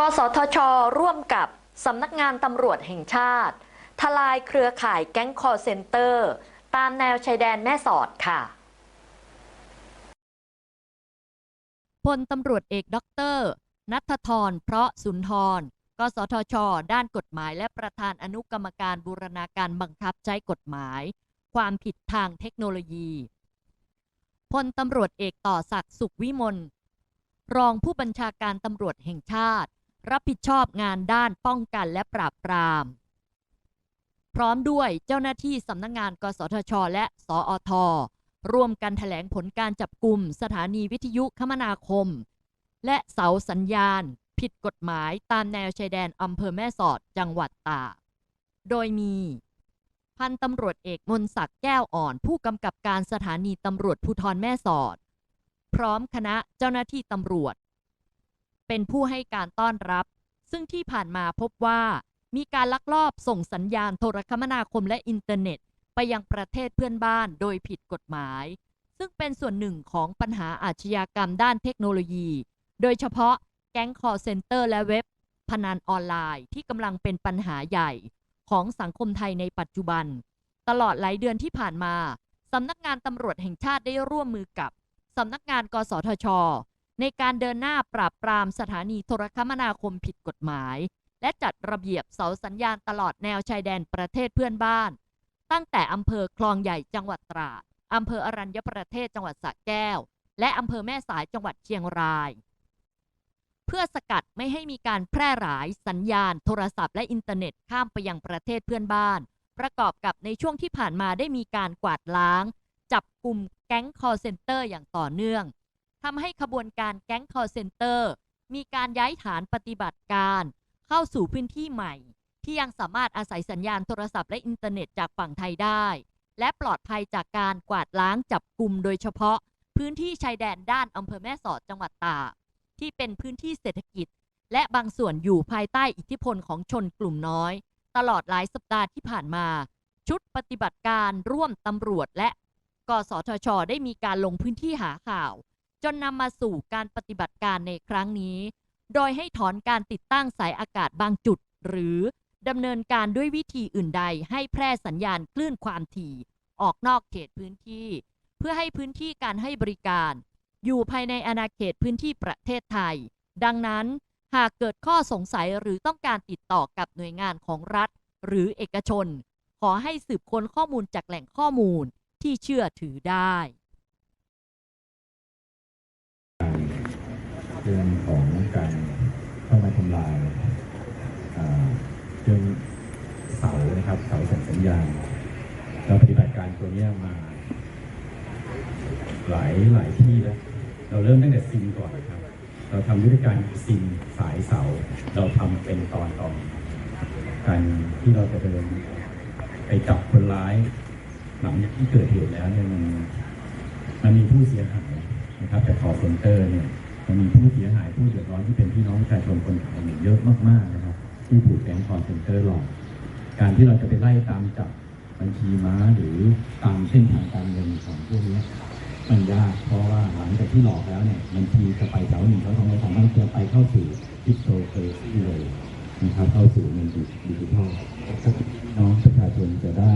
กสทช ร่วมกับสำนักงานตำรวจแห่งชาติ ทลายเครือข่ายแก๊งคอร์เซนเตอร์ ตามแนวชายแดนแม่สอดค่ะพลตำรวจเอกด็อกเตอร์นัทธรเพราะสุนทร กสทช ด้านกฎหมายและประธานอนุกรรมการบูรณาการบังคับใช้กฎหมาย ความผิดทางเทคโนโลยีพลตำรวจเอกต่อศักดิ์สุขวิมลรองผู้บัญชาการตำรวจแห่งชาติ รับผิดชอบงานด้านป้องกันและปราบปราม พร้อมด้วยเจ้าหน้าที่สำนักงงาน กสทช และสอทร่วมกันแถลงผลการจับกลุ่มสถานีวิทยุคมนาคม และเสาสัญญาณ ผิดกฎหมายตามแนวชายแดนอำเภอแม่สอดจังหวัดตากโดยมี พันตำรวจเอกมนศักดิ์แก้วอ่อน ผู้กำกับการสถานีตำรวจภูธรแม่สอด พร้อมคณะเจ้าหน้าที่ตำรวจ เป็นผู้ให้การต้อนรับ ซึ่งที่ผ่านมาพบว่า มีการลักลอบส่งสัญญาณโทรคมนาคมและอินเทอร์เน็ต ไปยังประเทศเพื่อนบ้านโดยผิดกฎหมาย ซึ่งเป็นส่วนหนึ่งของปัญหาอาชญากรรมด้านเทคโนโลยี โดยเฉพาะแก๊งคอร์เซนเตอร์และเว็บ พนันออนไลน์ที่กำลังเป็นปัญหาใหญ่ของสังคมไทยในปัจจุบัน ตลอดหลายเดือนที่ผ่านมาสำนักงานตำรวจแห่งชาติได้ร่วมมือกับสำนักงานกสทช ในการเดินหน้าปราบปรามสถานีโทรคมนาคมผิดกฎหมาย และจัดระเบียบเสาสัญญาณตลอดแนวชายแดนประเทศเพื่อนบ้าน ตั้งแต่อำเภอคลองใหญ่จังหวัดตราดอำเภออรัญญประเทศจังหวัดสระแก้ว และอำเภอแม่สายจังหวัดเชียงราย เพื่อสกัดไม่ให้มีการแพร่หลายสัญญาณโทรศัพท์และอินเทอร์เน็ตข้ามไปยังประเทศเพื่อนบ้าน ประกอบกับในช่วงที่ผ่านมาได้มีการกวาดล้าง จับกลุ่มแก๊งคอร์เซนเตอร์อย่างต่อเนื่อง ทำให้ขบวนการแก๊งคอร์เซนเตอร์ มีการย้ายฐานปฏิบัติการ เข้าสู่พื้นที่ใหม่ ที่ยังสามารถอาศัยสัญญาณโทรศัพท์และอินเทอร์เน็ตจากฝั่งไทยได้ และปลอดภัยจากการกวาดล้างจับกลุ่มโดยเฉพาะ พื้นที่ชายแดนด้านอำเภอแม่สอดจังหวัดตากที่เป็นพื้นที่เศรษฐกิจ และบางส่วนอยู่ภายใต้อิทธิพลของชนกลุ่มน้อย ตลอดหลายสัปดาห์ที่ผ่านมา ชุดปฏิบัติการร่วมตำรวจและกสทช ได้มีการลงพื้นที่หาข่าว จนนำมาสู่การปฏิบัติการในครั้งนี้ โดยให้ถอนการติดตั้งสายอากาศบางจุด หรือดำเนินการด้วยวิธีอื่นใดให้แพร่สัญญาณคลื่นความถี่ ออกนอกเขตพื้นที่ เพื่อให้พื้นที่การให้บริการ อยู่ภายในอาณาเขตพื้นที่ประเทศไทย ดังนั้น หากเกิดข้อสงสัยหรือต้องการติดต่อกับหน่วยงานของรัฐ หรือเอกชน ขอให้สืบค้นข้อมูลจากแหล่งข้อมูลที่เชื่อถือได้ รื่องของการเข้ามาทำลายเรื่องเสานะครับเสาส่งสัญญาณเราปฏิบัติการตัวเนี้ยมา หลายหลายที่แล้ว เราเริ่มตั้งแต่ซิมก่อนนะครับ เราทำวิธีการซิมสายเสา เราทำเป็นตอนตอนการที่เราจะเดินไปจับคนร้าย หลังจากที่เกิดเหตุแล้วเนี่ยมันมันมีผู้เสียหายนะครับจากคอเซ็นเตอร์เนี่ย มันมีผู้เสียหายผู้เดือดร้อนที่เป็นพี่น้องประชาชนคนไทยเนี่ยเยอะมากๆนะครับ ที่ถูกแก๊งคอเซ็นเตอร์หลอก การที่เราจะไปไล่ตามจับบัญชีม้าหรือตามเส้นทางการเงินของพวกนี้มันยากเพราะว่าหลังจากที่หลอกแล้วเนี่ยบัญชีจะไปแถวหนึ่งแถวสองแถวสามมันจะไปเข้าสู่คริปโตเคอเรนซีเลยนะครับเข้าสู่เงินดิจิทัลน้องประชาชนจะได้